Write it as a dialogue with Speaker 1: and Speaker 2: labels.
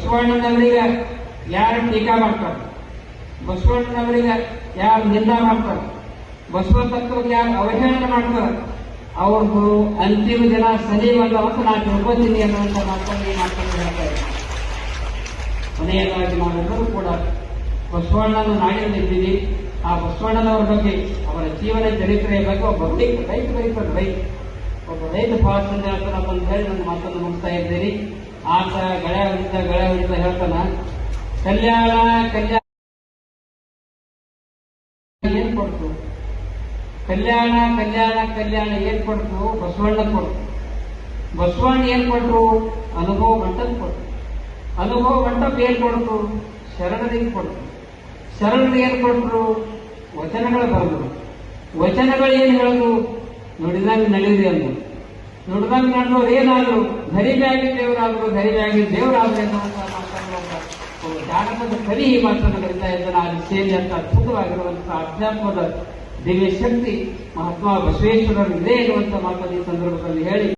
Speaker 1: ಬಸವಣ್ಣನವರಿಗೆ ಯಾರು ಟೀಕಾ ಮಾಡ್ತಾರೆ? ಬಸವಣ್ಣನವರಿಗೆ ಯಾರು ನಿಂದ ಮಾಡ್ತಾರೆ? ಬಸವ ತತ್ವಕ್ಕೆ ಯಾರು ಅವಹೇಳನ ಮಾಡ್ತಾರೆ? ಅವ್ರದ್ದು ಅಂತಿಮ ದಿನ ಬಂದ ಅಂತ ನಾನು ತಿಳ್ಕೊತೀನಿ ಅನ್ನುವಂಥ ಮಾತನ್ನು ಮಾತನ್ನು ಹೇಳ್ತಾ ಇದ್ದೀನಿ ಕೊನೆಯದಾಗಿ ನಾವೆಲ್ಲರೂ ಕೂಡ ಬಸವಣ್ಣನ ನಾಡಿನಲ್ಲಿದ್ದೀವಿ ಆ ಬಸವಣ್ಣನವರ ಬಗ್ಗೆ ಅವರ ಜೀವನ ಚರಿತ್ರೆಯ ಬಗ್ಗೆ ಒಬ್ಬ ರೈತ ರೈತ ಬರೀತಾರೆ ರೈತ. ಒಬ್ಬ ರೈತ ಸಂಜೆ ಹೇಳ್ತಾನ ಅಂತ ಹೇಳಿ ನನ್ನ ಮಾತನ್ನು ಮುಗಿಸ್ತಾ ಇದ್ದೀನಿ. ಆತ ಗಳೆ ಹೊಡಿತ ಗಳೆ ಹೊಡಿತ ಹೇಳ್ತಾನ, ಕಲ್ಯಾಣ ಕಲ್ಯಾಣ ಏನ್ ಕೊಡ್ತು? ಕಲ್ಯಾಣ ಕಲ್ಯಾಣ ಕಲ್ಯಾಣ ಏನ್ ಕೊಡ್ತು? ಬಸವಣ್ಣ ಕೊಡ್ತು. ಬಸವಣ್ಣ ಏನ್ ಕೊಟ್ರು? ಅನುಭವ ಮಂಟಪ ಕೊಟ್ರು. ಅನುಭವ ಮಂಟಪ ಏನ್ ಕೊಡ್ತು ಶರಣರಿಗೆ ಕೊಡ್ತು ಶರಣರು ಏನ್ ಕೊಟ್ರು? ವಚನಗಳು ಬರೆದ್ರು ವಚನಗಳು ಏನ್ ಹೇಳಿದ್ರು ನುಡಿದಂಗೆ ನಡೀರಿ ಅಂದ್ರು ನುಡಿದಂಗೆ ನಡೆದವ್ರು ಏನಾದ್ರು ಧರಿಗಾಗಿ ದೇವರಾದ್ರು ಧರಿಗಾಗಿ ದೇವರಾದ್ರು ಜಾಗತದ ಕವಿ ಈ ಮಾತನ್ನು ಕರಿತಾ ಇದ್ದಾರೆ ಆ ದಿಶೆಯಲ್ಲಿ ಅಂತ ಅದ್ಭುತವಾಗಿರುವಂತಹ ಅಧ್ಯಾತ್ಮದ ದಿವ್ಯ ಶಕ್ತಿ ಮಹಾತ್ಮ ಬಸವೇಶ್ವರರು ಇದೇ ಇರುವಂತಹ ಮಾತನ್ನು ಈ ಸಂದರ್ಭದಲ್ಲಿ ಹೇಳಿ